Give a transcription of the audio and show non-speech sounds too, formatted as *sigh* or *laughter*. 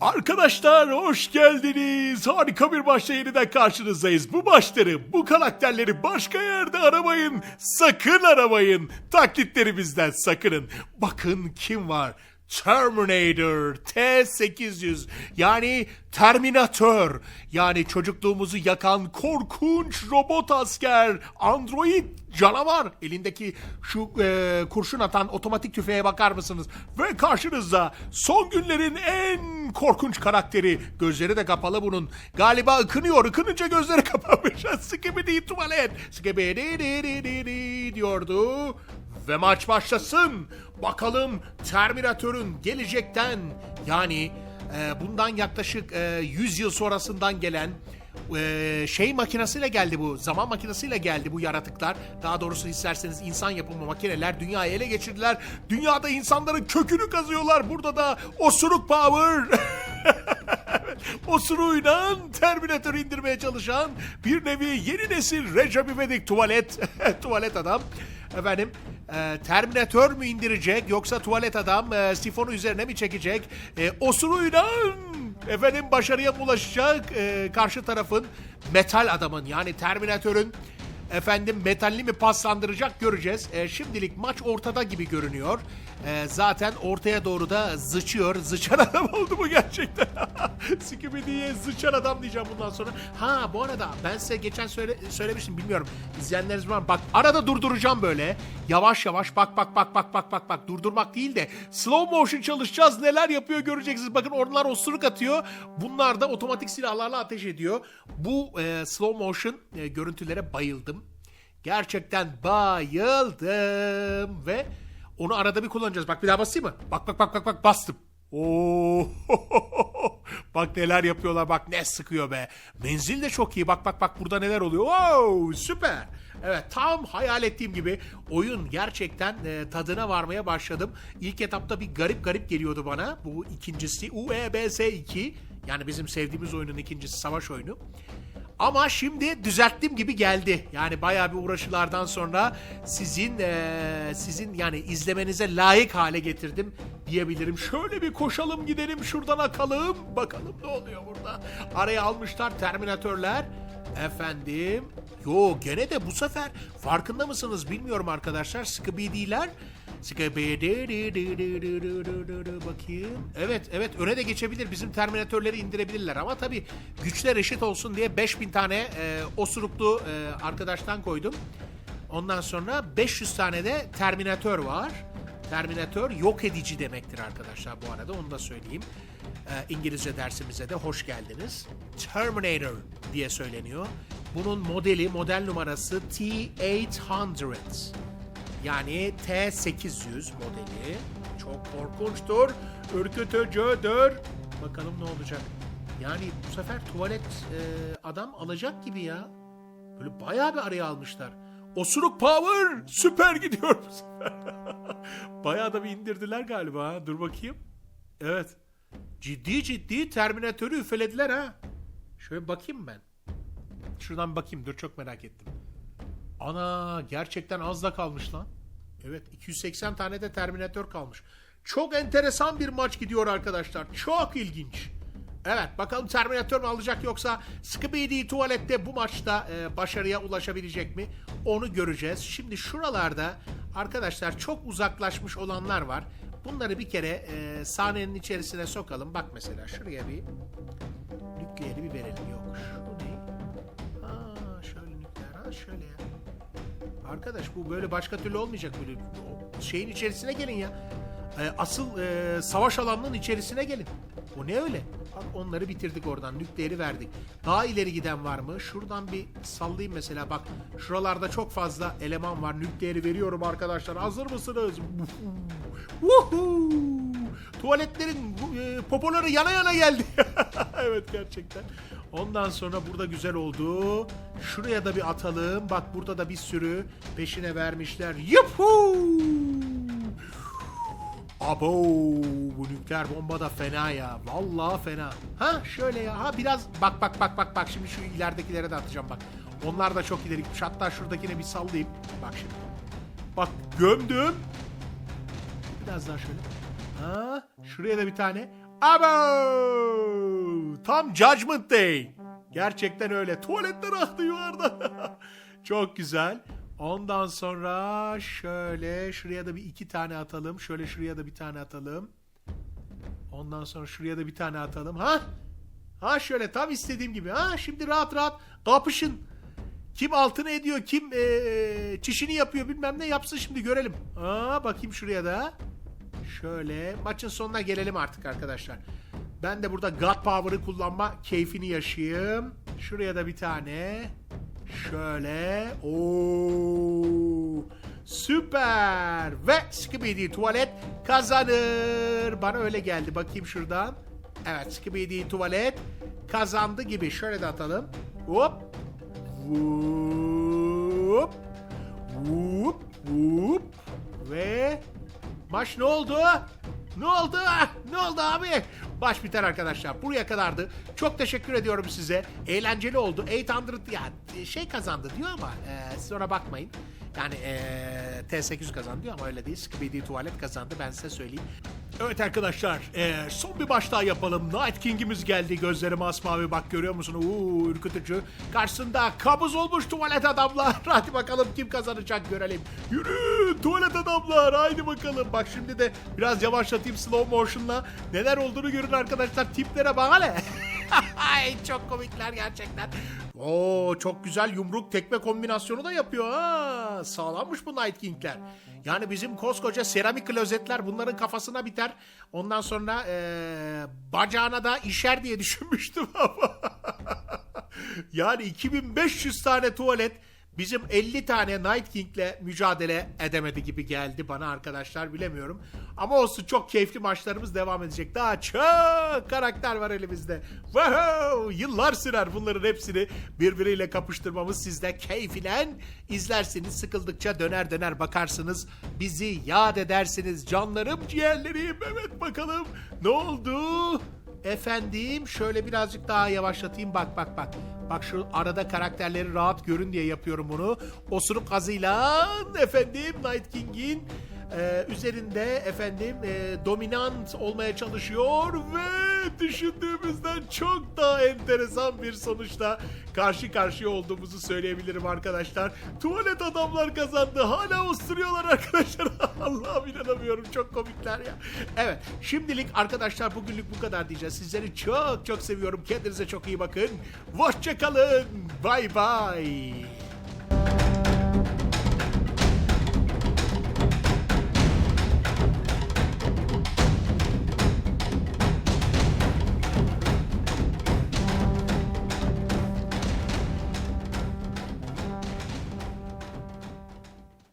Arkadaşlar hoş geldiniz. Harika bir maçla yeniden karşınızdayız. Bu maçları, bu karakterleri başka yerde aramayın. Sakın aramayın. Taklitlerimizden sakının. Bakın kim var. Terminator T-800. Yani Terminator. Yani çocukluğumuzu yakan korkunç robot asker. Android canavar. Elindeki şu e, kurşun atan otomatik tüfeğe bakar mısınız? Ve karşınızda son günlerin en korkunç karakteri. Gözleri de kapalı bunun. Galiba ıkınıyor. Ikınınca gözleri *laughs* kapanmış. Skibidi tuvalet skibidi diyordu ve maç başlasın. Bakalım Terminator'un gelecekten yani e, bundan yaklaşık e, 100 yıl sonrasından gelen e, şey makinesiyle geldi bu. Zaman makinesiyle geldi bu yaratıklar. Daha doğrusu isterseniz insan yapımı makineler dünyayı ele geçirdiler. Dünyada insanların kökünü kazıyorlar. Burada da osuruk power. *laughs* Osuruğuyla Terminator indirmeye çalışan bir nevi yeni nesil Recep İvedik tuvalet *laughs* tuvalet adam. Efendim e, Terminator mu indirecek yoksa tuvalet adam e, sifonu üzerine mi çekecek? E, osuruğuyla efendim başarıya ulaşacak e, karşı tarafın metal adamın yani Terminator'ın efendim metalli mi paslandıracak göreceğiz. E, şimdilik maç ortada gibi görünüyor. E, zaten ortaya doğru da zıçıyor. Zıçan *laughs* adam oldu bu gerçekten. *laughs* Skibidi zıçan adam diyeceğim bundan sonra. Ha bu arada ben size geçen söyle, söylemiştim bilmiyorum. İzleyenleriniz var? Bak arada durduracağım böyle. Yavaş yavaş bak bak bak bak bak bak bak. Durdurmak değil de slow motion çalışacağız. Neler yapıyor göreceksiniz. Bakın onlar osuruk atıyor. Bunlar da otomatik silahlarla ateş ediyor. Bu e, slow motion e, görüntülere bayıldım. Gerçekten bayıldım ve onu arada bir kullanacağız. Bak bir daha basayım mı? Bak bak bak bak bak bastım. Oo. *laughs* bak neler yapıyorlar bak ne sıkıyor be. Menzil de çok iyi. Bak bak bak burada neler oluyor. Wow süper. Evet tam hayal ettiğim gibi oyun gerçekten e, tadına varmaya başladım. İlk etapta bir garip garip geliyordu bana. Bu ikincisi UEBS 2 yani bizim sevdiğimiz oyunun ikincisi savaş oyunu. Ama şimdi düzelttiğim gibi geldi. Yani bayağı bir uğraşılardan sonra sizin eee, sizin yani izlemenize layık hale getirdim diyebilirim. Şöyle bir koşalım gidelim şuradan akalım. Bakalım ne oluyor burada. Araya almışlar Terminatörler. Efendim. Yo gene de bu sefer farkında mısınız bilmiyorum arkadaşlar. Scooby-Doo'ler Bakayım. Evet evet öne de geçebilir. Bizim terminatörleri indirebilirler ama tabii güçler eşit olsun diye 5000 tane e, osuruklu e, arkadaştan koydum. Ondan sonra 500 tane de terminatör var. Terminatör yok edici demektir arkadaşlar bu arada onu da söyleyeyim. E, İngilizce dersimize de hoş geldiniz. Terminator diye söyleniyor. Bunun modeli, model numarası T-800. Yani T800 modeli. Çok korkunçtur. Ürkütücüdür. Bakalım ne olacak. Yani bu sefer tuvalet e, adam alacak gibi ya. Böyle bayağı bir araya almışlar. Osuruk Power süper gidiyor bu sefer. *laughs* bayağı da bir indirdiler galiba. Dur bakayım. Evet. Ciddi ciddi Terminatörü üfelediler ha. Şöyle bakayım ben. Şuradan bakayım. Dur çok merak ettim. Ana gerçekten az da kalmış lan. Evet 280 tane de Terminator kalmış. Çok enteresan bir maç gidiyor arkadaşlar. Çok ilginç. Evet bakalım Terminator mu alacak yoksa Scooby tuvalette bu maçta e, başarıya ulaşabilecek mi? Onu göreceğiz. Şimdi şuralarda arkadaşlar çok uzaklaşmış olanlar var. Bunları bir kere e, sahnenin içerisine sokalım. Bak mesela şuraya bir nükleeri bir verelim. Yok şu ne? Ha şöyle nükleer ha şöyle ya. Arkadaş bu böyle başka türlü olmayacak böyle şeyin içerisine gelin ya. Ee, asıl e, savaş alanının içerisine gelin. O ne öyle? Onları bitirdik oradan. Nükleeri verdik. Daha ileri giden var mı? Şuradan bir sallayayım mesela. Bak şuralarda çok fazla eleman var. Nükleeri veriyorum arkadaşlar. Hazır mısınız? Woohoo! Tuvaletlerin e, popoları yana yana geldi. *laughs* evet gerçekten. Ondan sonra burada güzel oldu. Şuraya da bir atalım. Bak burada da bir sürü peşine vermişler. Yuhu! Abo bu nükleer bomba da fena ya. Vallahi fena. Ha şöyle ya. Ha biraz bak bak bak bak bak şimdi şu ileridekilere de atacağım bak. Onlar da çok ileri gitmiş. Hatta şuradakine bir sallayayım. Bak şimdi. Bak gömdüm. Biraz daha şöyle. Ha, şuraya da bir tane. Abo! Tam Judgment Day. Gerçekten öyle. Tuvaletler aktı yuvarda. *laughs* Çok güzel. Ondan sonra şöyle şuraya da bir iki tane atalım. Şöyle şuraya da bir tane atalım. Ondan sonra şuraya da bir tane atalım. Ha? Ha şöyle tam istediğim gibi. Ha şimdi rahat rahat kapışın. Kim altını ediyor, kim eee, çişini yapıyor bilmem ne yapsın şimdi görelim. Aa bakayım şuraya da. Şöyle maçın sonuna gelelim artık arkadaşlar. Ben de burada God Power'ı kullanma keyfini yaşayayım. Şuraya da bir tane. Şöyle. Oo! Süper. Ve Skibidi tuvalet kazanır. Bana öyle geldi. Bakayım şuradan. Evet Skibidi tuvalet kazandı gibi. Şöyle de atalım. Hop. Whoop. Whoop. Whoop. Ve maç ne oldu? Ne oldu? Ne oldu abi? Maç biter arkadaşlar. Buraya kadardı. Çok teşekkür ediyorum size. Eğlenceli oldu. 800 ya şey kazandı diyor ama e, siz ona bakmayın. Yani e, T800 kazandı diyor ama öyle değil. Skibidi Tuvalet kazandı ben size söyleyeyim. Evet arkadaşlar e, son bir baş daha yapalım. Night King'imiz geldi. Gözleri masmavi bak görüyor musun? Uuu ürkütücü. Karşısında kabuz olmuş tuvalet adamlar. *laughs* Hadi bakalım kim kazanacak görelim. Yürü tuvalet adamlar. Haydi bakalım. Bak şimdi de biraz yavaşlatayım slow motion'la. Neler olduğunu görün arkadaşlar. Tiplere bak hele. *laughs* *laughs* Ay çok komikler gerçekten. Oo çok güzel yumruk tekme kombinasyonu da yapıyor ha. Sağlammış bu Night King'ler. Yani bizim koskoca seramik klozetler bunların kafasına biter. Ondan sonra eee, bacağına da işer diye *laughs* düşünmüştüm ama. *laughs* yani 2500 tane tuvalet bizim 50 tane Night King'le mücadele edemedi gibi geldi bana arkadaşlar bilemiyorum. Ama olsun çok keyifli maçlarımız devam edecek. Daha çok karakter var elimizde. Wow! Yıllar sürer bunların hepsini birbiriyle kapıştırmamız. Siz de keyfilen izlersiniz. Sıkıldıkça döner döner bakarsınız. Bizi yad edersiniz. Canlarım ciğerlerim. Evet bakalım ne oldu? Efendim şöyle birazcık daha yavaşlatayım bak bak bak. Bak şu arada karakterleri rahat görün diye yapıyorum bunu. Osuruk gazıyla efendim Night King'in e, üzerinde efendim e, dominant olmaya çalışıyor ve düşündüğümüzden çok daha enteresan bir sonuçla karşı karşıya olduğumuzu söyleyebilirim arkadaşlar. Tuvalet adamlar kazandı. Hala osturuyorlar arkadaşlar. *laughs* Allah'ım inanamıyorum. Çok komikler ya. Evet. Şimdilik arkadaşlar bugünlük bu kadar diyeceğiz. Sizleri çok çok seviyorum. Kendinize çok iyi bakın. Hoşçakalın. Bay bay.